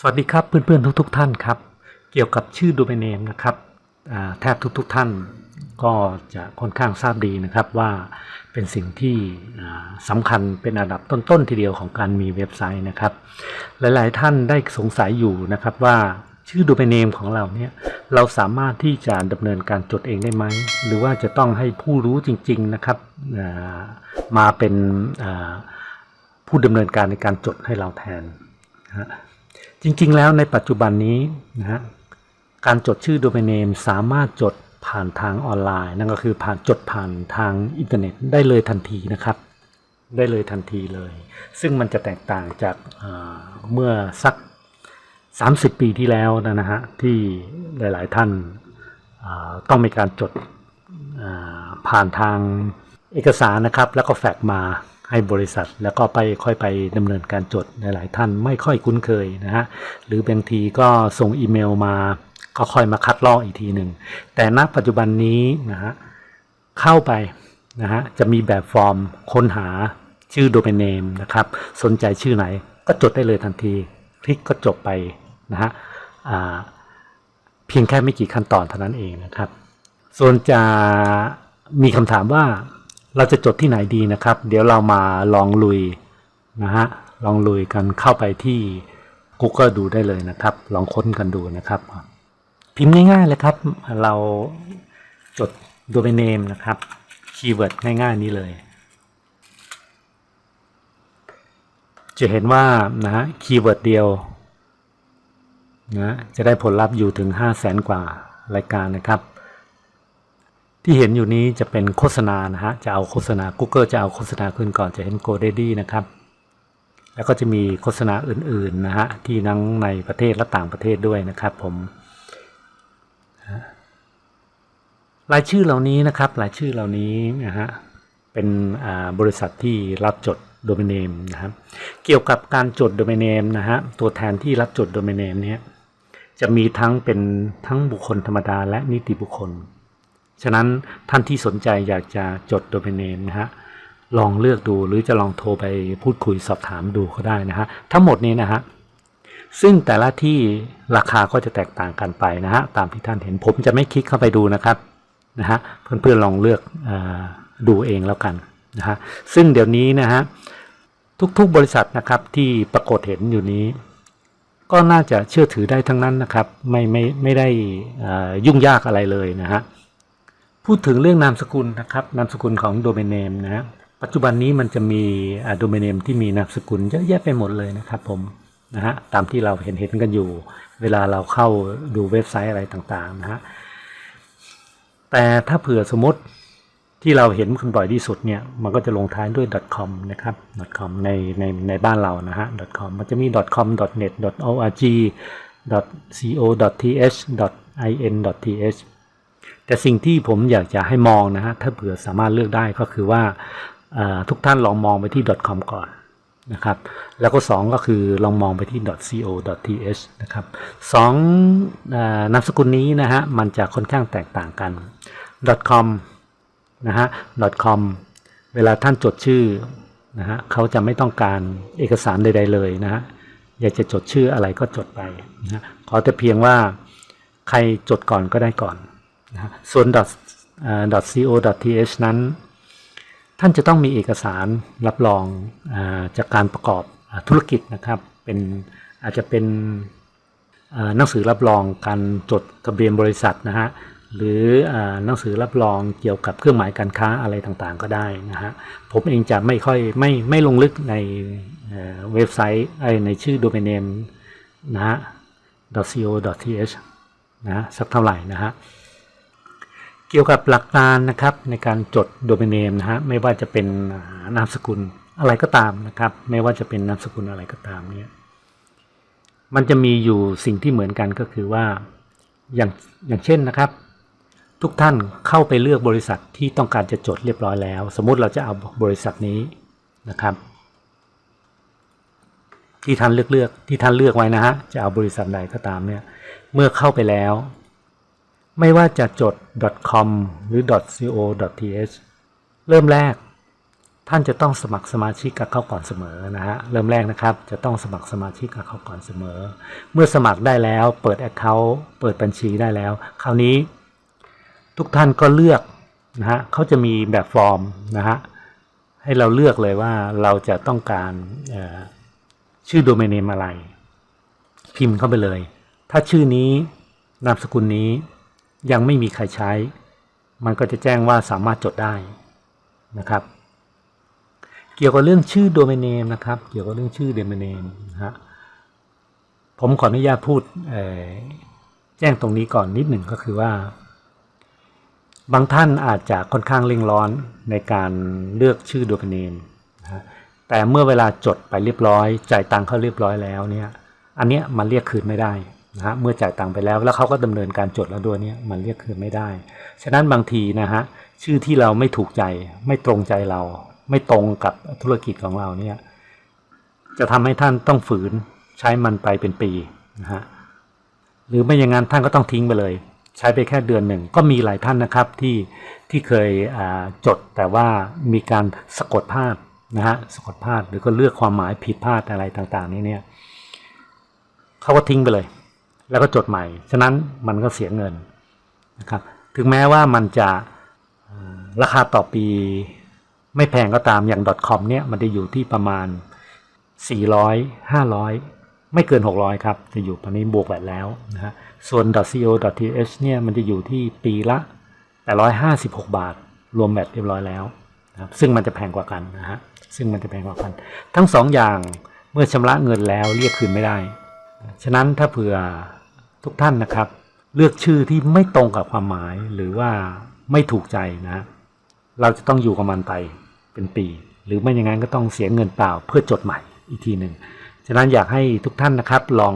สวัสดีครับเพื่อนๆทุกๆทท่านครับ เกี่ยวกับชื่อโดเมนเนมนะครับแทบทุกๆทท่านก็จะค่อนข้างทราบดีนะครับว่าเป็นสิ่งที่สำคัญเป็นอันดับต้นๆทีเดียวของการมีเว็บไซต์นะครับ หลายๆท่านได้สงสัยอยู่นะครับว่าชื่อโดเมนเนมของเราเนี่ยเราสามารถที่จะดำเนินการจดเองได้ไหม หรือว่าจะต้องให้ผู้รู้จริง ๆนะครับมาเป็นผู้ดำเนินการในการจดให้เราแทนนะฮะ จริงๆ แล้วในปัจจุบันนี้นะฮะการจดชื่อโดเมนเนมสามารถจดผ่านทางออนไลน์ นั่นก็คือผ่านจดผ่านทางอินเทอร์เน็ตได้เลยทันทีนะครับ ได้เลยทันทีเลย ซึ่งมันจะแตกต่างจากเมื่อสัก 30 ปีที่แล้วนะฮะที่หลาย ๆ ท่านต้องมีการจดผ่านทางเอกสารนะครับ แล้วก็แฟกมา ให้บริษัท แล้วก็ไปค่อยไปดำเนินการจดหลายท่านไม่ค่อยคุ้นเคยนะฮะหรือบางทีก็ส่งอีเมลมาก็ค่อยมาคัดลอกอีกทีหนึ่งแต่ณปัจจุบันนี้นะฮะเข้าไปนะฮะจะมีแบบฟอร์มค้นหาชื่อโดเมนเนมนะครับสนใจชื่อไหนก็จดได้เลยทันที คลิกก็จบไปนะฮะเพียงแค่ไม่กี่ขั้นตอนเท่านั้นเองนะครับ ส่วนจะมีคำถามว่า เราจะจดที่ไหนดีนะครับ เดี๋ยวเรามาลองลุยนะฮะลองลุยกันเข้าไปที่ Google ดูได้เลยนะครับ ลองค้นกันดูนะครับ พิมพ์ง่ายๆเลยครับ เราจด domain name นะครับคีย์เวิร์ดง่ายๆนี้เลย จะเห็นว่านะฮะคีย์เวิร์ดเดียวนะจะได้ผลลัพธ์อยู่ถึง 5 0 0แสนกว่ารายการนะครับ ที่เห็นอยู่นี้จะเป็นโฆษณานะฮะ จะเอาโฆษณา Google จะเอาโฆษณาขึ้นก่อนจะเห็น GoDaddy นะครับ แล้วก็จะมีโฆษณาอื่นๆนะฮะ ที่ทั้งในประเทศและต่างประเทศด้วยนะครับผมรายชื่อเหล่านี้นะครับ รายชื่อเหล่านี้นะฮะ เป็นบริษัทที่รับจดโดเมนเนมนะครับ เกี่ยวกับการจดโดเมนเนมนะฮะ ตัวแทนที่รับจดโดเมนเนมเนี้ยจะมีทั้งเป็นทั้งบุคคลธรรมดาและนิติบุคคล ฉะนั้นท่านที่สนใจอยากจะจดโดเมนเนมนะฮะลองเลือกดูหรือจะลองโทรไปพูดคุยสอบถามดูก็ได้นะฮะทั้งหมดนี้นะฮะซึ่งแต่ละที่ราคาก็จะแตกต่างกันไปนะฮะตามที่ท่านเห็นผมจะไม่คลิกเข้าไปดูนะครับนะฮะเพื่อนๆลองเลือกอดูเองแล้วกันนะฮะซึ่งเดี๋ยวนี้นะฮะทุกๆบริษัทนะครับที่ปรากฏเห็นอยู่นี้ ก็น่าจะเชื่อถือได้ทั้งนั้นนะครับ ไม่ไม่ไม่ได้ยุ่งยากอะไรเลยนะฮะ พูดถึงเรื่องนามสกุลนะครับนามสกุลของโดเมนเนมนะฮะปัจจุบันนี้มันจะมีโดเมนเนมที่มีนามสกุลเยอะแยะไปหมดเลยนะครับผมนะฮะตามที่เราเห็นเห็นกันอยู่ เวลาเราเข้าดูเว็บไซต์อะไรต่างๆนะฮะแต่ถ้าเผื่อสมมติที่เราเห็นกันบ่อยที่สุดเนี่ยมันก็จะลงท้ายด้วย .com นะครับ .com ในในในบ้านเรานะฮะ .com มันจะมี .com .net .org .co .th .in .th แต่สิ่งที่ผมอยากจะให้มองนะฮะถ้าเผื่อสามารถเลือกได้ก็คือว่าทุกท่านลองมองไปที่ .com ก่อนนะครับแล้วก็ 2 ก็คือลองมองไปที่ .co .th นะครับสองอนามสกุลนี้นะฮะมันจะค่อนข้างแตกต่างกัน .com นะฮะ .com เวลาท่านจดชื่อนะฮะเขาจะไม่ต้องการเอกสารใด ๆ เลยนะฮะอยากจะจดชื่ออะไรก็จดไปนะฮะขอแต่เพียงว่าใครจดก่อนก็ได้ก่อน นะส่วน .co .th นั้น ท่านจะต้องมีเอกสารรับรองจากการประกอบธุรกิจนะครับเป็นอาจจะเป็นหนังสือรับรองการจดทะเบียนบริษัทนะฮะหรือหนังสือรับรองเกี่ยวกับเครื่องหมายการค้าอะไรต่างๆ ก็ได้นะฮะผมเองจะไม่ค่อยไม่ไม่ลงลึกในเว็บไซต์ในชื่อโดเมนเนมนะฮะ .co .th นะฮะสักเท่าไหร่นะฮะ เกี่ยวกับหลักการนะครับในการจดโดเมนเนมนะฮะไม่ว่าจะเป็นนามสกุลอะไรก็ตามนะครับ ไม่ว่าจะเป็นนามสกุลอะไรก็ตามเนี่ยมันจะมีอยู่สิ่งที่เหมือนกันก็คือว่าอย่างอย่างเช่นนะครับ ทุกท่านเข้าไปเลือกบริษัทที่ต้องการจะจดเรียบร้อยแล้ว สมมุติเราจะเอาบริษัทนี้นะครับ ที่ท่านเลือกเลือกที่ท่านเลือกไว้นะฮะจะเอาบริษัทใดก็ตามเนี่ยเมื่อเข้าไปแล้ว ไม่ว่าจะจด .com หรือ .co .th เริ่มแรก ท่านจะต้องสมัครสมาชิกกับเขาก่อนเสมอนะฮะ เริ่มแรกนะครับ จะต้องสมัครสมาชิกกับเขาก่อนเสมอ เมื่อสมัครได้แล้ว เปิด Account เปิดบัญชีได้แล้ว คราวนี้ ทุกท่านก็เลือกนะฮะเขาจะมีแบบฟอร์มนะฮะ ให้เราเลือกเลยว่าเราจะต้องการชื่อโดเมนเนมอะไร พิมพ์เข้าไปเลย ถ้าชื่อนี้นามสกุลนี้ ยังไม่มีใครใช้ มันก็จะแจ้งว่าสามารถจดได้นะครับ เกี่ยวกับเรื่องชื่อโดเมนเนมนะครับ เกี่ยวกับเรื่องชื่อโดเมนเนมนะฮะผมขออนุญาตพูดแจ้งตรงนี้ก่อนนิดหนึ่งก็คือว่า บางท่านอาจจะค่อนข้างเร่งร้อนในการเลือกชื่อโดเมนเนมนะฮะแต่เมื่อเวลาจดไปเรียบร้อย จ่ายตังค์เขาเรียบร้อยแล้วเนี่ย อันเนี้ยมันเรียกคืนไม่ได้ นะฮะเมื่อจ่ายตังค์ไปแล้ว แล้วเขาก็ดำเนินการจดแล้วด้วยเนี่ยมันเรียกคืนไม่ได้ ฉะนั้นบางทีนะฮะชื่อที่เราไม่ถูกใจไม่ตรงใจเรา ไม่ตรงกับธุรกิจของเราเนี่ยจะทำให้ท่านต้องฝืนใช้มันไปเป็นปีนะฮะหรือไม่อย่างนั้นท่านก็ต้องทิ้งไปเลย ใช้ไปแค่เดือนหนึ่งก็มีหลายท่านนะครับที่ที่เคยจดแต่ว่ามีการสะกดพลาดนะฮะสะกดพลาดหรือก็เลือกความหมายผิดพลาดอะไรต่างๆ นี้เนี่ยเขาก็ทิ้งไปเลย แล้วก็จดใหม่ ฉะนั้นมันก็เสียเงินนะครับ ถึงแม้ว่ามันจะราคาต่อปีไม่แพงก็ตามอย่าง .com เนี่ยมันจะอยู่ที่ประมาณ 400 500 ไม่เกิน 600 ครับ จะอยู่ตอนนี้บวกแวดแล้วนะฮะ ส่วน .co.th เนี่ยมันจะอยู่ที่ปีละ856 บาท รวมแบตเรียบร้อยแล้วนะครับซึ่งมันจะแพงกว่ากันนะฮะ ซึ่งมันจะแพงกว่ากัน ทั้งสองอย่างเมื่อชำระเงินแล้วเรียกคืนไม่ได้ ฉะนั้นถ้าเผื่อ ทุกท่านนะครับ เลือกชื่อที่ไม่ตรงกับความหมายหรือว่าไม่ถูกใจนะ เราจะต้องอยู่กับมันไปเป็นปี หรือไม่อย่างนั้นก็ต้องเสียเงินเปล่าเพื่อจดใหม่อีกทีหนึ่งฉะนั้นอยากให้ทุกท่านนะครับลอง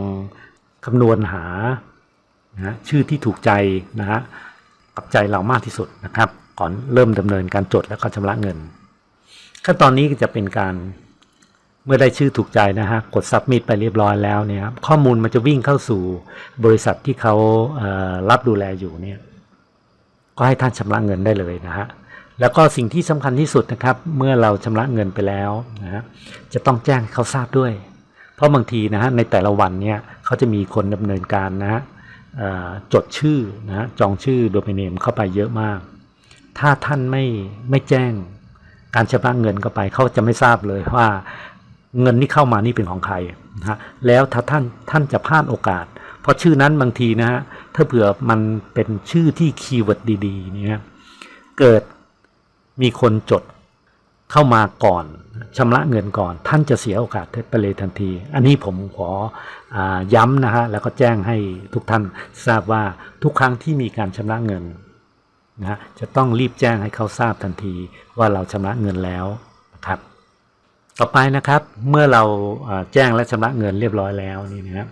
คำนวณหานะชื่อที่ถูกใจนะฮะกับใจเรามากที่สุดนะครับ ก่อนเริ่มดำเนินการจดแล้วก็ชำระเงินขั้นตอนนี้ก็จะเป็นการ เมื่อได้ชื่อถูกใจนะฮะกด submit ไปเรียบร้อยแล้วเนี่ยครับข้อมูลมันจะวิ่งเข้าสู่บริษัทที่เขาเอ่อรับดูแลอยู่เนี่ยก็ให้ท่านชำระเงินได้เลยนะฮะแล้วก็สิ่งที่สำคัญที่สุดนะครับ เมื่อเราชำระเงินไปแล้วนะฮะจะต้องแจ้งเขาทราบด้วย เพราะบางทีนะฮะในแต่ละวันเนี่ยเขาจะมีคนดำเนินการนะฮะจดชื่อนะฮะจองชื่อโดเมนเนมเข้าไปเยอะมาก ถ้าท่านไม่ไม่แจ้งการชำระเงินเข้าไปเขาจะไม่ทราบเลยว่า เงินที่เข้ามานี่เป็นของใครนะฮะแล้วถ้าท่านท่านจะพลาดโอกาส เพราะชื่อนั้นบางทีนะฮะถ้าเผื่อมันเป็นชื่อที่คีย์เวิร์ดดีๆเนี่ยเกิดมีคนจดเข้ามาก่อนชำระเงินก่อน ท่านจะเสียโอกาสไปเลยทันที อันนี้ผมขออย้ำนะฮะแล้วก็แจ้งให้ทุกท่านทราบว่าทุกครั้งที่มีการชำระเงินนะฮะจะต้องรีบแจ้งให้เขาทราบทันทีว่าเราชำระเงินแล้วนะครับ ต่อไปนะครับเมื่อเราแจ้งและชำระเงินเรียบร้อยแล้วนี่นะครับ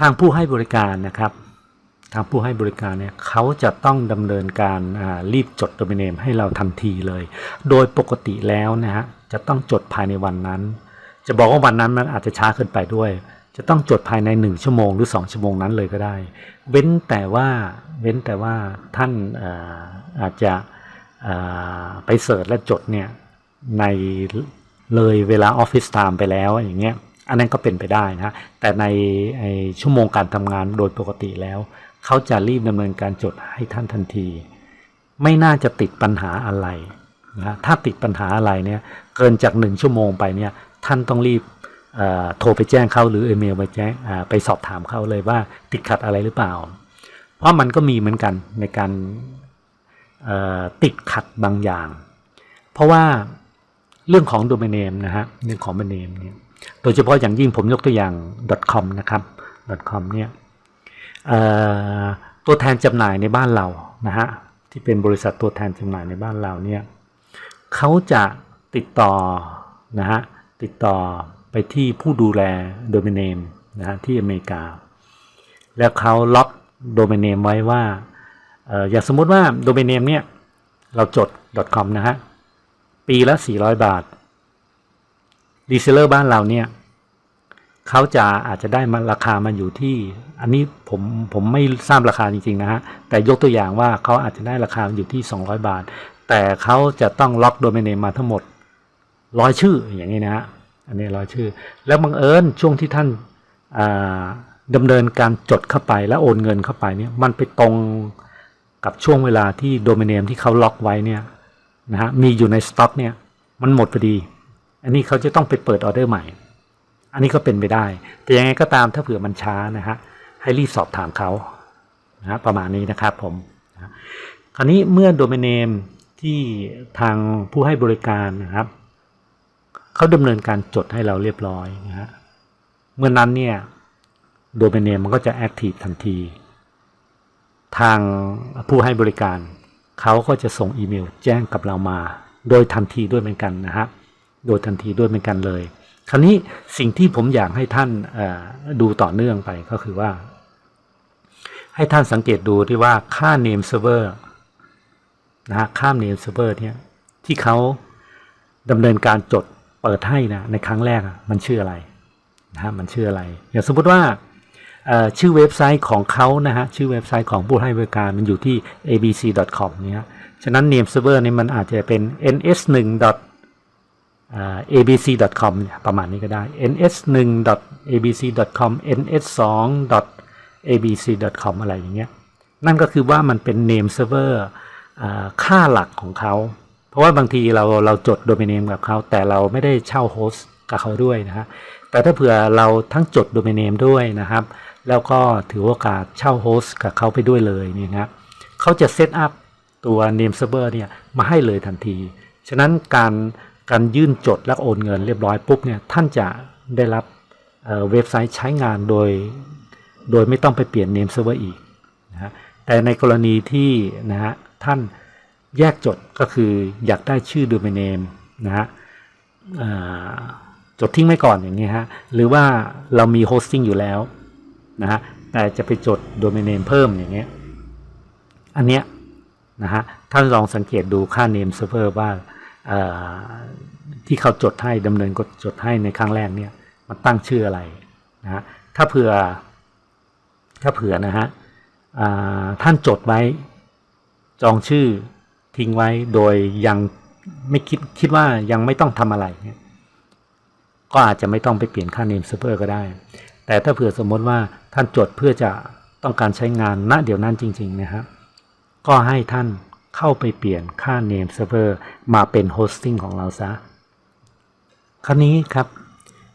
ทางผู้ให้บริการนะครับ ทางผู้ให้บริการเนี่ยเขาจะต้องดำเนินการรีบจดโดเมนเนมให้เราทันทีเลย โดยปกติแล้วนะฮะจะต้องจดภายในวันนั้น จะบอกว่าวันนั้นมันอาจจะช้าเกินไปด้วย จะต้องจดภายใน 1 ชั่วโมงหรือ 2 ชั่วโมงนั้นเลยก็ได้ เว้นแต่ว่าเว้นแต่ว่าท่านอ่อาจจะไปเสิร์ชและจดเนี่ยใน เลยเวลาออฟฟิศไทม์ไปแล้วอย่างเงี้ยอันนั้นก็เป็นไปได้นะฮะแต่ในไอชั่วโมงการทำงานโดยปกติแล้ว เขาจะรีบดำเนินการจดให้ท่านทันที ไม่น่าจะติดปัญหาอะไรนะถ้าติดปัญหาอะไรเนี่ยเกินจากหนึ่งชั่วโมงไปเนี่ยท่านต้องรีบโทรไปแจ้งเขาหรืออีเมลไปแจ้งไปสอบถามเขาเลยว่าติดขัดอะไรหรือเปล่า เพราะมันก็มีเหมือนกันในการติดขัดบางอย่าง เพราะว่า เรื่องของโดเมนเนมนะฮะเรื่องของโดเมนเนมเนี่ยโดยเฉพาะอย่างยิ่งผมยกตัวอย่าง .com นะครับ .com เนี่ยตัวแทนจำหน่ายในบ้านเรานะฮะที่เป็นบริษัทตัวแทนจำหน่ายในบ้านเราเนี่ยเขาจะติดต่อนะฮะติดต่อไปที่ผู้ดูแลโดเมนเนมนะฮะที่อเมริกา แล้วเขาล็อกโดเมนเนมไว้ว่าเอ่ออย่างสมมุติว่าโดเมนเนมเนี่ยเราจด .com นะฮะ ปีละ 400 บาทรีเซลเลอร์บ้านเราเนี่ยเขาจะอาจจะได้มาราคามาอยู่ที่ อันนี้ผมผมไม่ทราบราคาจริงๆนะฮะ แต่ยกตัวอย่างว่าเขาอาจจะได้ราคาอยู่ที่ 200 บาท แต่เขาจะต้องล็อกโดเมนเนมมาทั้งหมดร้อยชื่ออย่างนี้นะฮะ อันนี้ร้อยชื่อ แล้วบังเอิญช่วงที่ท่านาดำเนินการจดเข้าไปแล้วโอนเงินเข้าไปเนี่ยมันไปตรงกับช่วงเวลาที่โดเมนเนมที่เขาล็อกไว้เนี่ย นะฮะมีอยู่ในสต็อกเนี่ยมันหมดพอดี อันนี้เขาจะต้องไปเปิดออเดอร์ใหม่ อันนี้ก็เป็นไปได้ แต่ยังไงก็ตามถ้าเผื่อมันช้านะฮะให้รีบสอบถามเขานะฮะประมาณนี้นะครับผมนะคราวนี้เมื่อโดเมเนมที่ทางผู้ให้บริการนะครับเขาดำเนินการจดให้เราเรียบร้อยนะฮะเมื่อนั้นเนี่ยโดเมนเนมมันก็จะแอคทีฟทันที ทางผู้ให้บริการ เขาก็จะส่งอีเมลแจ้งกับเรามา โดยทันทีด้วยเหมือนกันนะฮะโดยทันทีด้วยเหมือนกันเลย คราวนี้สิ่งที่ผมอยากให้ท่านดูต่อเนื่องไปก็คือว่า ให้ท่านสังเกตดูที่ว่าค่า name server นะฮะค่า name server เนี่ยที่เขาดำเนินการจดเปิดให้นะในครั้งแรกมันชื่ออะไรนะฮะมันชื่ออะไร อย่างสมมติว่า ชื่อเว็บไซต์ของเขานะฮะชื่อเว็บไซต์ของผู้ให้บริการมันอยู่ที่ abc.com เนี่ยฉะนั้น name server เนี่มันอาจจะเป็น ns1. abc.com ประมาณนี้ก็ได้ ns1.abc.com ns2.abc.com อะไรอย่างเงี้ยนั่นก็คือว่ามันเป็น name server อ่าค่าหลักของเขา เพราะว่าบางทีเราเราจดโดเมนเนมกับเขา แต่เราไม่ได้เช่าโฮสต์กับเขาด้วยนะฮะแต่ถ้าเผื่อเราทั้งจดโดเมนเนมด้วยนะครับ แล้วก็ถือโอกาสเช่าโฮสต์กับเขาไปด้วยเลยเนี่ยนะครับเขาจะเซตอัพตัว name server เนี่ยมาให้เลยทันที ฉะนั้นการการยื่นจดและโอนเงินเรียบร้อยปุ๊บเนี่ยท่านจะได้รับเเว็บไซต์ใช้งานโดย โดยไม่ต้องไปเปลี่ยน name server อีกนะฮะแต่ในกรณีที่นะฮะท่านแยกจดก็คืออยากได้ชื่อ domain name นะฮะจดทิ้งไว้ก่อนอย่างนี้ฮะหรือว่าเรามี hosting อยู่แล้ว นะฮะแต่จะไปจด domain name เพิ่มอย่างเงี้ยอันเนี้ยนะฮะท่านลองสังเกตดูค่า name server ว่าเอ่อที่เขาจดให้ดำเนินกดจดให้ในครั้งแรกเนี่ยมันตั้งชื่ออะไรนะฮะถ้าเผื่อถ้าเผื่อนะฮะท่านจดไว้จองชื่อทิ้งไว้โดยยังไม่คิดคิดว่ายังไม่ต้องทำอะไรเนี่ยก็อาจจะไม่ต้องไปเปลี่ยนค่า name server ก็ได้ แต่ถ้าเผื่อสมมติว่า ท่านจดเพื่อจะต้องการใช้งานณเดี๋ยวนั้นจริงๆนะครับก็ให้ท่านเข้าไปเปลี่ยนค่า name server มาเป็น hosting ของเราซะ คราวนี้ครับ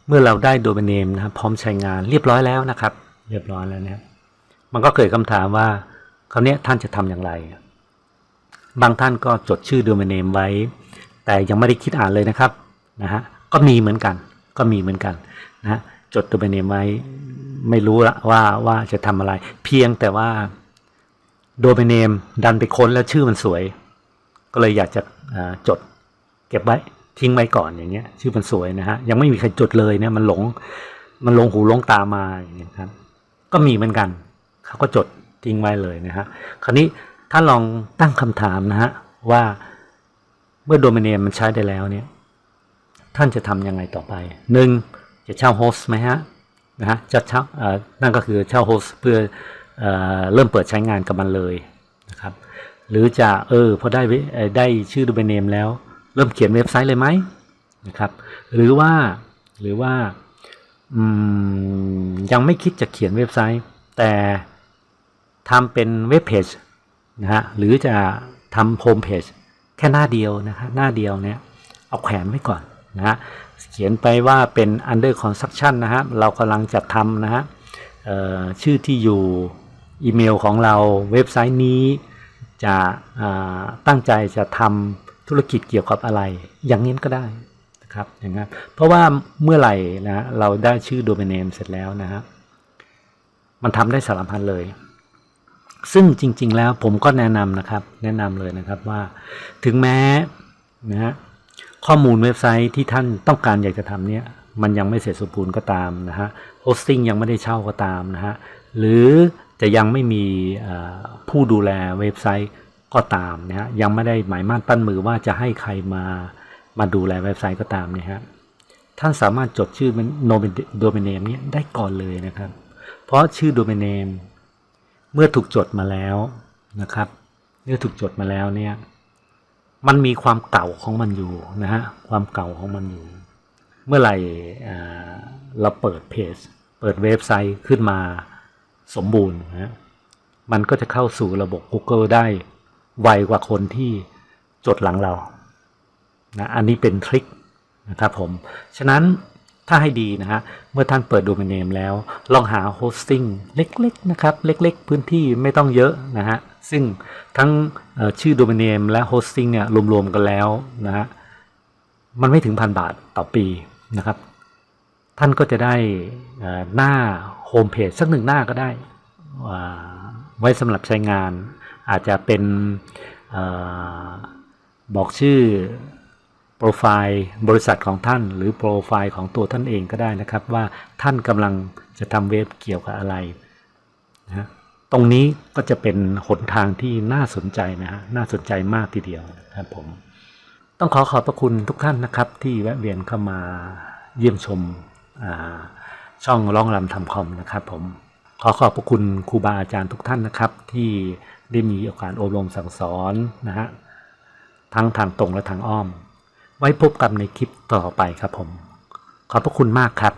เมื่อเราได้โดเมนเนมนะครับพร้อมใช้งานเรียบร้อยแล้วนะครับ เรียบร้อยแล้วเนะครับมันก็เกิดคำถามว่าคราวเนี้ยท่านจะทำอย่างไร บางท่านก็จดชื่อโดเมนเนมไว้ แต่ยังไม่ได้คิดอ่านเลยนะครับนะฮะก็มีเหมือนกัน ก็มีเหมือนกันนะฮะจดโดเมนเนมไว้ ไม่รู้ละว่าว่าจะทำอะไร เพียงแต่ว่าโดเมนเนมดันไปค้นแล้วชื่อมันสวย ก็เลยอยากจะจดเก็บไว้ทิ้งไว้ก่อนอย่างเงี้ย ชื่อมันสวยนะฮะยังไม่มีใครจดเลยเนี่ยมันหลง มันหลงหูหลงตามาอย่างเงี้ยครับ ก็มีเหมือนกันเขาก็จดทิ้งไว้เลยนะฮะคราวนี้ถ้าลองตั้งคำถามนะฮะว่าเมื่อโดเมนเนมมันใช้ได้แล้วเนี่ย ท่านจะทำยังไงต่อไปหนึ่งจะเช่าโฮสต์ไหมฮะ นะฮะจะเช่านั่นก็คือเช่าโฮสเพื่อเอเริ่มเปิดใช้งานกับมันเลยนะครับหรือจะเออพอได้ได้ชื่อโดเมนเนมแล้ว เริ่มเขียนเว็บไซต์เลยไหมนะครับหรือว่าหรือว่ายังไม่คิดจะเขียนเว็บไซต์ แต่ทำเป็นเว็บเพจนะฮะหรือจะทำโฮมเพจแค่หน้าเดียวนะฮะหน้าเดียวเนี่ยเอาแขวนไว้ก่อนนะฮะ เขียนไปว่าเป็น under construction นะฮะเรากำลังจะทำนะฮะชื่อที่อยู่อีเมลของเราเว็บไซต์นี้จะตั้งใจจะทำธุรกิจเกี่ยวกับอะไร อย่างนี้ก็ได้นะครับอย่างนั้นเพราะว่าเมื่อไหร่นะเราได้ชื่อโดเมนเนมเสร็จแล้วนะฮะมันทำได้สารพันเลย ซึ่งจริง ๆ แล้วผมก็แนะนำนะครับ แนะนำเลยนะครับว่าถึงแม้นะฮะ ข้อมูลเว็บไซต์ที่ท่านต้องการอยากจะทำเนี่ยมันยังไม่เสร็จสมบูรณ์ก็ตามนะฮะโฮสติ้งยังไม่ได้เช่าก็ตามนะฮะหรือจะยังไม่มีผู้ดูแลเว็บไซต์ก็ตามนะฮะยังไม่ได้หมายมั่นปั้นมือว่าจะให้ใครมามาดูแลเว็บไซต์ก็ตามเนี่ยฮะท่านสามารถจดชื่อโดเมนเนมนี้ได้ก่อนเลยนะครับ เพราะชื่อโดเมนเนมเมื่อถูกจดมาแล้วนะครับ เมื่อถูกจดมาแล้วเนี่ย มันมีความเก่าของมันอยู่นะฮะความเก่าของมันอยู่ เมื่อไหร่เราเปิดเพจ เปิดเว็บไซต์ขึ้นมาสมบูรณ์นะมันก็จะเข้าสู่ระบบ Google ได้ไวกว่าคนที่จดหลังเรานะอันนี้เป็นทริคนะครับผม ฉะนั้น ถ้าให้ดีนะฮะ เมื่อท่านเปิดโดเมนเนมแล้ว ลองหาโฮสติ้งเล็กๆนะครับ เล็กๆ พื้นที่ไม่ต้องเยอะนะฮะ ซึ่งทั้งชื่อโดเมนเนมและโฮสติ้งเนี่ยรวมๆกันแล้วนะฮะ มันไม่ถึงพันบาทต่อปีนะครับ ท่านก็จะได้หน้าโฮมเพจสักหนึ่งหน้าก็ได้ ไว้สำหรับใช้งานอาจจะเป็นออบอกชื่อ โปรไฟล์บริษัทของท่าน หรือโปรไฟล์ของตัวท่านเองก็ได้นะครับ ว่าท่านกำลังจะทำเว็บเกี่ยวกับอะไรนะฮะตรงนี้ก็จะเป็นหนทางที่น่าสนใจนะฮะน่าสนใจมากทีเดียวนะครับผม ต้องขอขอบพระคุณทุกท่านนะครับ ที่แวะเวียนเข้ามาเยี่ยมชมช่องร้องรำทำคอมนะครับผมขอขอบพระคุณครูบาอาจารย์ทุกท่านนะครับ ที่ได้มีโอกาสอบรมสั่งสอนนะฮะทั้งทางตรงและทางอ้อม ไว้พบกันในคลิปต่อไปครับผม ขอบพระคุณมากครับ